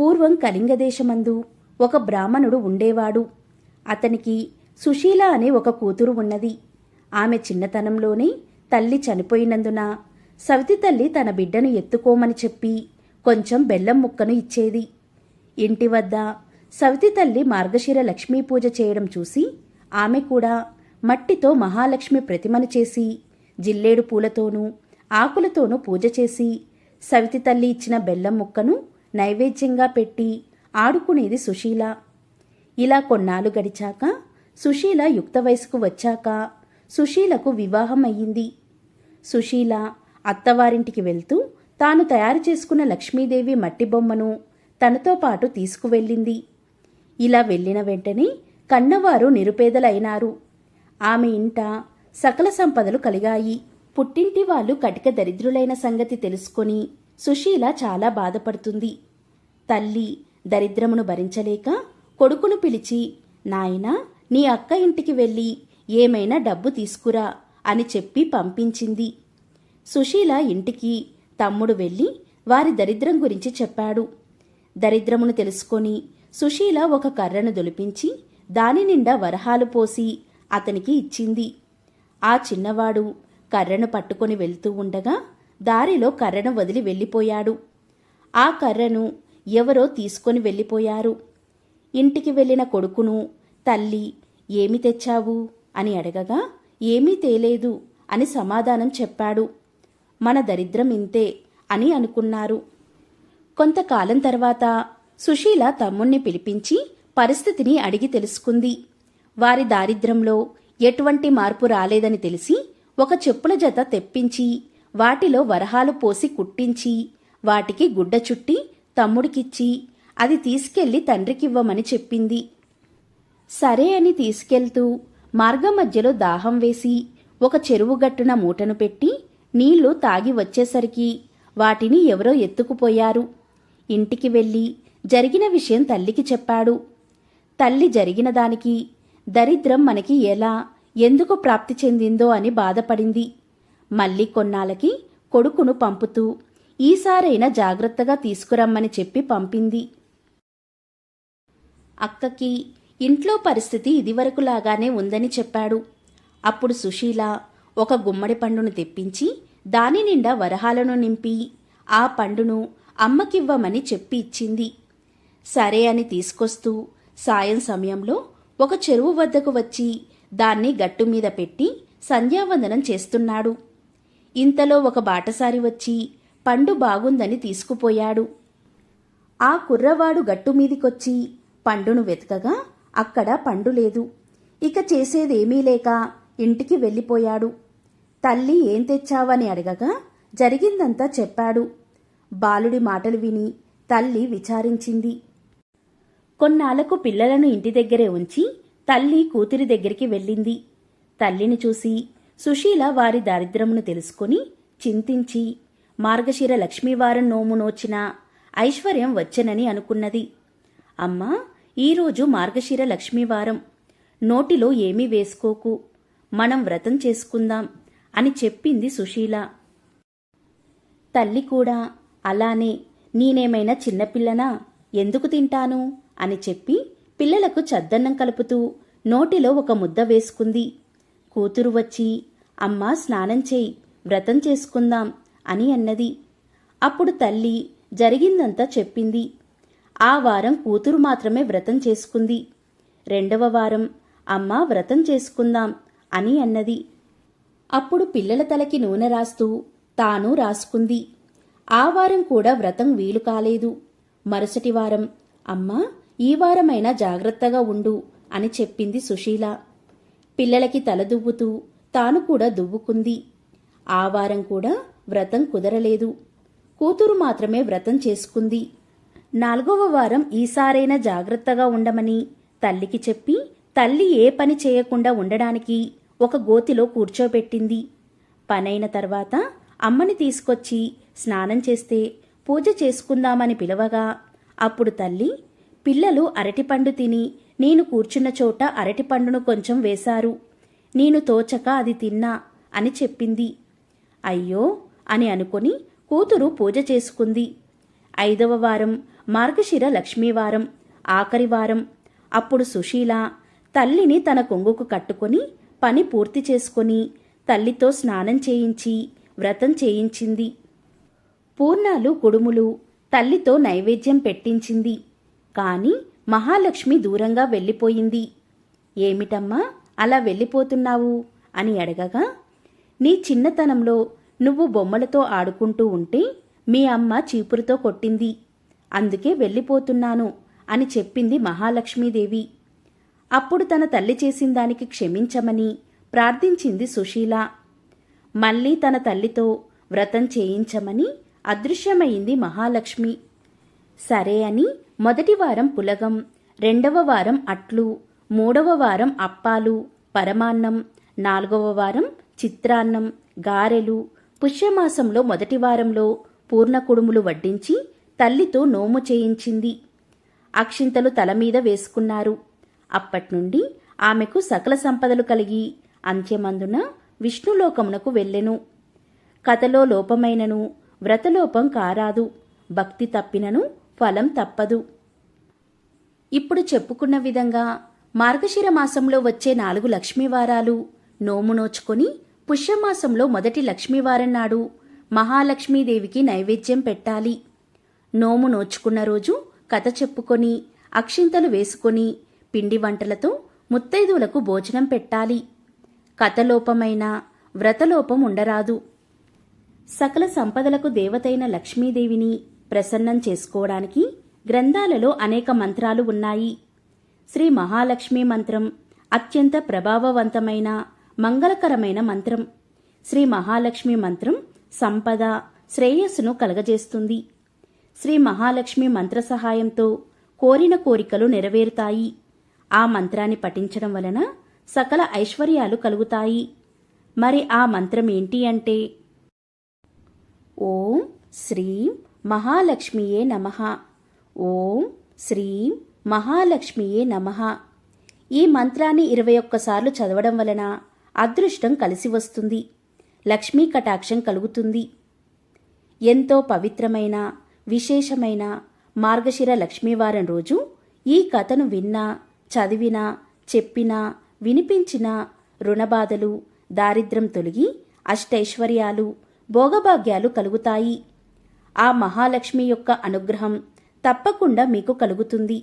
పూర్వం కళింగదేశమందు ఒక బ్రాహ్మణుడు ఉండేవాడు. అతనికి సుశీల అనే ఒక కూతురు ఉన్నది. ఆమె చిన్నతనంలోనే తల్లి చనిపోయినందున సవితి తల్లి తన బిడ్డను ఎత్తుకోమని చెప్పి కొంచెం బెల్లం ముక్కను ఇచ్చేది. ఇంటి వద్ద సవితి తల్లి మార్గశిర లక్ష్మీ పూజ చేయడం చూసి ఆమె కూడా మట్టితో మహాలక్ష్మి ప్రతిమను చేసి జిల్లేడు పూలతోనూ ఆకులతోనూ పూజ చేసి సవితి తల్లి ఇచ్చిన బెల్లం ముక్కను నైవేద్యంగా పెట్టి ఆడుకునేది సుశీల. ఇలా కొన్నాళ్ళు గడిచాక సుశీల యుక్త వయసుకు వచ్చాక సుశీలకు వివాహం అయ్యింది. సుశీల అత్తవారింటికి వెళ్తూ తాను తయారు చేసుకున్న లక్ష్మీదేవి మట్టి బొమ్మను తనతో పాటు తీసుకువెళ్ళింది. ఇలా వెళ్ళిన వెంటనే కన్నవారు నిరుపేదలైనారు. ఆమె ఇంట సకల సంపదలు కలిగాయి. పుట్టింటి వాళ్ళు కటిక దరిద్రులైన సంగతి తెలుసుకొని సుశీల చాలా బాధపడుతుంది. తల్లి దరిద్రమును భరించలేక కొడుకును పిలిచి నాయనా నీ అక్క ఇంటికి వెళ్ళి ఏమైనా డబ్బు తీసుకురా అని చెప్పి పంపించింది. సుశీల ఇంటికి తమ్ముడు వెళ్ళి వారి దరిద్రం గురించి చెప్పాడు. దరిద్రమును తెలుసుకొని సుశీల ఒక కర్రను దొలిపించి దాని నిండా వరహాలు పోసి అతనికి ఇచ్చింది. ఆ చిన్నవాడు కర్రను పట్టుకొని వెళ్తూ ఉండగా దారిలో కర్రను వదిలి వెళ్ళిపోయాడు. ఆ కర్రను ఎవరో తీసుకొని వెళ్ళిపోయారు. ఇంటికి వెళ్ళిన కొడుకును తల్లి ఏమి తెచ్చావు? అని అడగగా ఏమీ తేలేదు అని సమాధానం చెప్పాడు. మన దరిద్రం ఇంతే అని అనుకున్నారు. కొంతకాలం తర్వాత సుశీల తమ్ముణ్ణి పిలిపించి పరిస్థితిని అడిగి తెలుసుకుంది. వారి దారిద్ర్యంలో ఎటువంటి మార్పు రాలేదని తెలిసి ఒక చెప్పుల జత తెప్పించి వాటిలో వరహాలు పోసి కుట్టించి వాటికి గుడ్డ చుట్టి తమ్ముడికిచ్చి అది తీసుకెళ్ళి తండ్రికివ్వమని చెప్పింది. సరే అని తీసుకెళ్తూ మార్గం మధ్యలో దాహం వేసి ఒక చెరువు గట్టున మూటను పెట్టి నీళ్ళు తాగి వచ్చేసరికి వాటిని ఎవరో ఎత్తుకుపోయారు. ఇంటికి వెళ్ళి జరిగిన విషయం తల్లికి చెప్పాడు. తల్లి జరిగిన దానికి దరిద్రం మనకి ఎలా ఎందుకు ప్రాప్తి చెందిందో అని బాధపడింది. మళ్ళీ కొన్నాళ్ళకి కొడుకును పంపుతూ ఈసారైనా జాగ్రత్తగా తీసుకురమ్మని చెప్పి పంపింది. అక్కకి ఇంట్లో పరిస్థితి ఇదివరకులాగానే ఉందని చెప్పాడు. అప్పుడు సుశీల ఒక గుమ్మడి పండును తెప్పించి దాని నిండా వరహాలను నింపి ఆ పండును అమ్మకివ్వమని చెప్పి ఇచ్చింది. సరే అని తీసుకొస్తూ సాయం సమయంలో ఒక చెరువు వద్దకు వచ్చి దాన్ని గట్టు మీద పెట్టి సంధ్యావందనం చేస్తున్నాడు. ఇంతలో ఒక బాటసారి వచ్చి పండు బాగుందని తీసుకుపోయాడు. ఆ కుర్రవాడు గట్టు మీదికొచ్చి పండును వెతకగా అక్కడ పండు లేదు. ఇక చేసేదేమీ లేక ఇంటికి వెళ్ళిపోయాడు. తల్లి ఏం తెచ్చావని అడగగా జరిగిందంతా చెప్పాడు. బాలుడి మాటలు విని తల్లి విచారించింది. కొన్నాళ్ళకు పిల్లలను ఇంటి దగ్గరే ఉంచి తల్లి కూతురి దగ్గరికి వెళ్ళింది. తల్లిని చూసి సుశీల వారి దారిద్రమును తెలుసుకుని చింతించి మార్గశిర లక్ష్మీవారం నోము నోచిన ఐశ్వర్యం వచ్చనని అనుకున్నది. అమ్మా ఈరోజు మార్గశిర లక్ష్మీవారం. నోటిలో ఏమీ వేసుకోకు. మనం వ్రతం చేసుకుందాం అని చెప్పింది సుశీల. తల్లి కూడా అలానే నేనేమైనా చిన్నపిల్లనా? ఎందుకు తింటాను? అని చెప్పి పిల్లలకు చద్దన్నం కలుపుతూ నోటిలో ఒక ముద్ద వేసుకుంది. కూతురు వచ్చి అమ్మా స్నానం చేయి వ్రతం చేసుకుందాం అని అన్నది. అప్పుడు తల్లి జరిగిందంతా చెప్పింది. ఆ వారం కూతురు మాత్రమే వ్రతం చేసుకుంది. రెండవ వారం అమ్మ వ్రతం చేసుకుందాం అని అన్నది. అప్పుడు పిల్లల తలకి నూనె రాస్తూ తాను రాసుకుంది. ఆ వారం కూడా వ్రతం వీలు కాలేదు. మరుసటి వారం అమ్మా ఈ వారమైనా జాగ్రత్తగా ఉండు అని చెప్పింది సుశీల. పిల్లలకి తల దువ్వుతూ తాను కూడా దువ్వుకుంది. ఆ వారం కూడా వ్రతం కుదరలేదు. కూతురు మాత్రమే వ్రతం చేసుకుంది. నాలుగవ వారం ఈసారైనా జాగ్రత్తగా ఉండమని తల్లికి చెప్పి తల్లి ఏ పని చేయకుండా ఉండడానికి ఒక గోతిలో కూర్చోబెట్టింది. పనైన తర్వాత అమ్మని తీసుకొచ్చి స్నానం చేస్తే పూజ చేసుకుందామని పిలవగా అప్పుడు తల్లి పిల్లలు అరటిపండు తిని నేను కూర్చున్న చోట అరటిపండును కొంచెం వేశారు. నేను తోచక అది తిన్నా అని చెప్పింది. అయ్యో అని అనుకొని కూతురు పూజ చేసుకుంది. ఐదవ వారం మార్గశిర లక్ష్మీవారం ఆఖరి వారం. అప్పుడు సుశీల తల్లిని తన కొంగుకు కట్టుకొని పని పూర్తి చేసుకొని తల్లితో స్నానం చేయించి వ్రతం చేయించింది. పూర్ణాలు కుడుములు తల్లితో నైవేద్యం పెట్టించింది. కాని మహాలక్ష్మి దూరంగా వెళ్ళిపోయింది. ఏమిటమ్మా? అలా వెళ్ళిపోతున్నావు? అని అడగగా నీ చిన్నతనంలో నువ్వు బొమ్మలతో ఆడుకుంటూ ఉంటే మీ అమ్మ చీపురుతో కొట్టింది. అందుకే వెళ్ళిపోతున్నాను అని చెప్పింది మహాలక్ష్మీదేవి. అప్పుడు తన తల్లి చేసిన దానికి క్షమించమని ప్రార్థించింది సుశీల. మళ్ళీ తన తల్లితో వ్రతం చేయించమని అదృశ్యమైంది మహాలక్ష్మి. సరే అని మొదటి వారం పులగం రెండవ వారం అట్లు మూడవ వారం అప్పాలు పరమాన్నం నాలుగవ వారం చిత్రాన్నం గారెలు. పుష్యమాసంలో మొదటి వారంలో పూర్ణ కుడుములు వడ్డించి తల్లితో నోము చేయించింది. అక్షింతలు తల మీద వేసుకున్నారు. అప్పట్నుండి ఆమెకు సకల సంపదలు కలిగి అంత్యమందున విష్ణులోకమునకు వెళ్ళెను. కథలో లోపమైనను వ్రతలోపం కారాదు భక్తి తప్పినను ఫలం తప్పదు. ఇప్పుడు చెప్పుకున్న విధంగా మార్గశిర మాసంలో వచ్చే నాలుగు లక్ష్మీవారాలు నోము నోచుకొని పుష్యమాసంలో మొదటి లక్ష్మీవారం నాడు మహాలక్ష్మీదేవికి నైవేద్యం పెట్టాలి. నోము నోచుకున్న రోజు కథ చెప్పుకొని అక్షింతలు వేసుకొని పిండి వంటలతో ముత్తైదువులకు భోజనం పెట్టాలి. కథలోపమైన వ్రతలోపం ఉండరాదు. సకల సంపదలకు దేవతైన లక్ష్మీదేవిని ప్రసన్నం చేసుకోవడానికి గ్రంథాలలో అనేక మంత్రాలు ఉన్నాయి. శ్రీ మహాలక్ష్మి మంత్రం అత్యంత ప్రభావవంతమైన మంగళకరమైన మంత్రం. శ్రీ మహాలక్ష్మి మంత్రం సంపద శ్రేయస్సును కలగజేస్తుంది. శ్రీ మహాలక్ష్మి మంత్ర సహాయంతో కోరిన కోరికలు నెరవేరుతాయి. ఆ మంత్రాన్ని పఠించడం వలన సకల ఐశ్వర్యాలు కలుగుతాయి. మరి ఆ మంత్రం ఏంటి అంటే? ఓం శ్రీం మహాలక్ష్మియే నమ. ఓం శ్రీం మహాలక్ష్మియే నమ. ఈ మంత్రాన్ని ఇరవై ఒక్కసార్లు చదవడం వలన అదృష్టం కలిసి వస్తుంది. లక్ష్మీ కటాక్షం కలుగుతుంది. ఎంతో పవిత్రమైన విశేషమైన మార్గశిర లక్ష్మీవారం రోజు ఈ కథను విన్నా చదివినా చెప్పినా వినిపించినా రుణబాధలు దారిద్ర్యం తొలగి అష్టైశ్వర్యాలు భోగభాగ్యాలు కలుగుతాయి. ఆ మహాలక్ష్మి యొక్క అనుగ్రహం తప్పకుండా మీకు కలుగుతుంది.